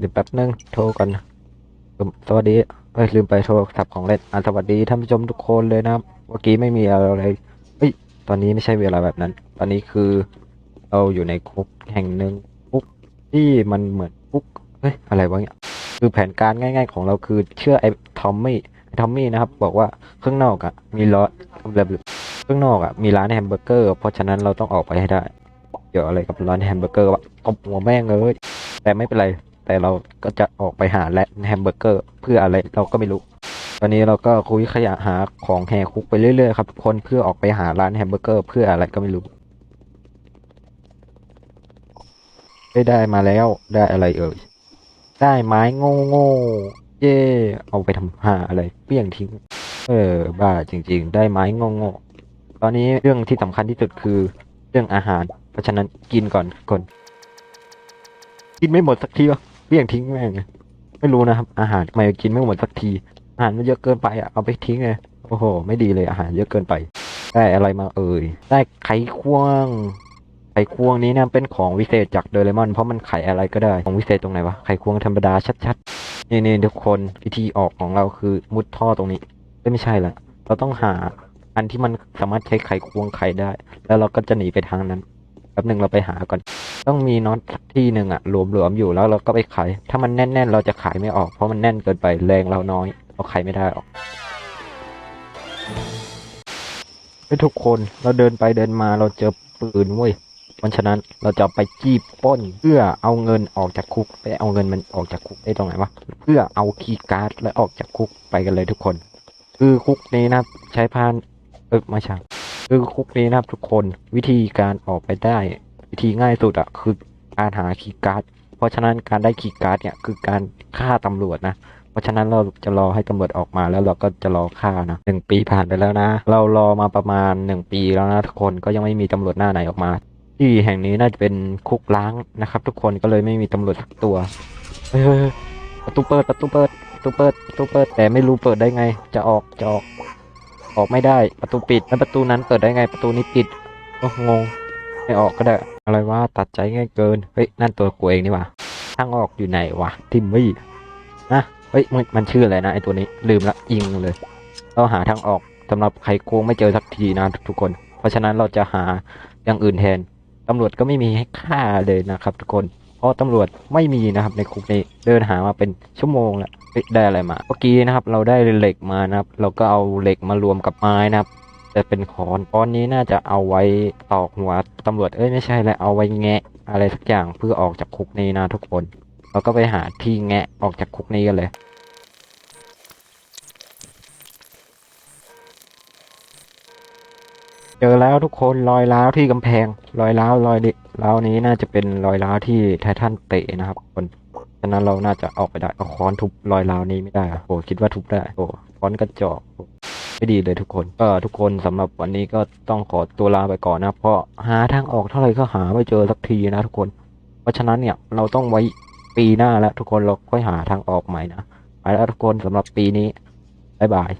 เดี๋ยวแป๊บนึงโทรก่อนสวัสดีเอ้ยลืมไปโทรศัพท์ของเล่นอะสวัสดีท่านผู้ชมทุกคนเลยนะครับเมื่อกี้ไม่มีอะไรเฮ้ยตอนนี้ไม่ใช่เวลาแบบนั้น ตอนนี้คือเราอยู่ในคุกแห่งหนึ่งคุกที่มันเหมือนคุกเฮ้ยอะไรวะเนี่ยคือแผนการง่าย ๆ ของเราคือเชื่อไอ้ทอมมี่ไอ้ทอมมี่นะครับ บอกว่าข้างนอกอะ มีร้านแบบข้างนอกอะมีร้านแฮมเบอร์เกอร์ เพราะฉะนั้นเราต้องออกไปให้ได้ เกี่ยวอะไรกับร้านแฮมเบอร์เกอร์วะตบหัวแม่งเลยแต่ไม่เป็นไร แต่เราก็จะออกไปหาและแฮมเบอร์เกอร์ เพื่ออะไรเราก็ไม่รู้ ตอนนี้เราก็คุยขยะหาของแหกคุกไปเรื่อยๆครับทุกคนเพื่อออกไปหาร้านแฮมเบอร์เกอร์ เพื่ออะไรก็ไม่รู้ได้ได้มาแล้วได้อะไรเอ่ยได้ไม้โง่โง่เย่เอาไปทำหาอะไรเปี้ยงทิ้ง เออ บ้าจริง ๆ ได้ไม้โง่โง่ตอนนี้เรื่องที่สำคัญที่สุดคือเรื่องอาหาร เพราะฉะนั้นกินก่อนก่อนกินไม่หมดสักทีวะ เปี้ยงทิ้งแม่งไม่รู้นะครับ อาหารทำไมกินไม่หมดสักที อาหารมันเยอะเกินไปอะเอาไปทิ้งเลยโอ้โห ไม่ดีเลยอาหารเยอะเกินไป ได้อะไรมาเอ่ย ได้ไขควง ไขควงนี้นะเป็นของวิเศษจากโดเรมอน เพราะมันไขอะไรก็ได้ ของวิเศษตรงไหนวะ ไขควงธรรมดาชัดๆ นี่นี่ทุกคนวิธีออกของเราคือมุดท่อตรงนี้ ไม่ใช่ละ เราต้องหาอันที่มันสามารถใช้ไขควงไขได้ แล้วเราก็จะหนีไปทางนั้น ป๊บหนึ่งเราไปหาก่อน ต้องมีน็อตสักที่หนึ่งอะหลวมๆอยู่แล้วเราก็ไปไขถ้ามันแน่น ๆ เราจะขายไม่ออกเพราะมันแน่นเกินไปแรงเราน้อยเราขายไม่ได้หรอกเฮ้ทุกคนเราเดินไปเดินมาเราเจอปืนเว้ยเพราะฉะนั้นเราจะไปจี้ป้น เพื่อเอาเงินออกจากคุกไปเอาเงินมันออกจากคุกได้ตรงไหนวะเพื่อเอาคีย์การ์ดและออกจากคุกไปกันเลยทุกคน คือคุกนี้นะใช้พานเออไม่ใช่ คือคุกนี้นะครับทุกคนวิธีการออกไปได้ วิธีง่ายสุดอะคือการหาคีย์การ์ดเพราะฉะนั้นการได้คีย์การ์ดเนี่ยคือการฆ่าตำรวจนะ เพราะฉะนั้นเราจะรอให้ตำรวจออกมาแล้วเราก็จะรอฆ่านะหนึ่งปีผ่านไปแล้วนะ เรารอมาประมาณหนึ่งปีแล้วนะทุกคนก็ยังไม่มีตำรวจหน้าไหนออกมา ที่แห่งนี้น่าจะเป็นคุกล้างนะครับ ทุกคนก็เลยไม่มีตำรวจสักตัวเฮ้ยเฮ้ยเฮ้ยประตูเปิดประตูเปิดประตูเปิดประตูเปิด แต่ไม่รู้เปิดได้ไง จะออกจะออก ออกไม่ได้ประตูปิดแล้วประตูนั้นเปิดได้ไงประตูนี้ปิดโอ้งงไม่ออกก็ได้ อะไรว่าตัดใจง่ายเกินเฮ้ยนั่นตัวกูเองนี่ว่าทางออกอยู่ไหนวะทิมมี่นะเฮ้ยมันชื่ออะไรนะไอตัวนี้ลืมละยิงเลย เราหาทางออกสำหรับไขควงไม่เจอสักทีนะทุกคน เพราะฉะนั้นเราจะหาอย่างอื่นแทนตำรวจก็ไม่มีให้ฆ่าเลยนะครับทุกคน เพราะตำรวจไม่มีนะครับในคุกนี้เดินหามาเป็นชั่วโมงแล้วได้อะไรมาเมื่อกี้นะครับ เราได้เหล็กมานะครับ เราก็เอาเหล็กมารวมกับไม้นะครับจะเป็นคอนตอนนี้น่าจะเอาไว้ตอกหัวตำรวจเอ้ยไม่ใช่แล้วเอาไว้แงะอะไรสักอย่างเพื่อออกจากคุกนี้นะทุกคน เราก็ไปหาที่แงะออกจากคุกนี้กันเลย เจอแล้วทุกคนรอยร้าวที่กำแพง รอยร้าวรอยดิร้าวนี้น่าจะเป็นรอยร้าวที่ไททันเตะนะครับคนฉะนั้นเราน่าจะออกไปได้เอาค้อนทุบรอยร้าวนี้ไม่ได้โอ้คิดว่าทุบได้โอ้ค้อนกระจอกไม่ดีเลยทุกคนก็ทุกคนสำหรับวันนี้ก็ต้องขอตัวลาไปก่อนนะ เพราะหาทางออกเท่าไหร่ก็หาไม่เจอสักทีนะทุกคน เพราะฉะนั้นเนี่ยเราต้องไว้ปีหน้าแล้วทุกคนเราค่อยหาทางออกใหม่นะไปแล้วทุกคนสำหรับปีนี้บ๊ายบาย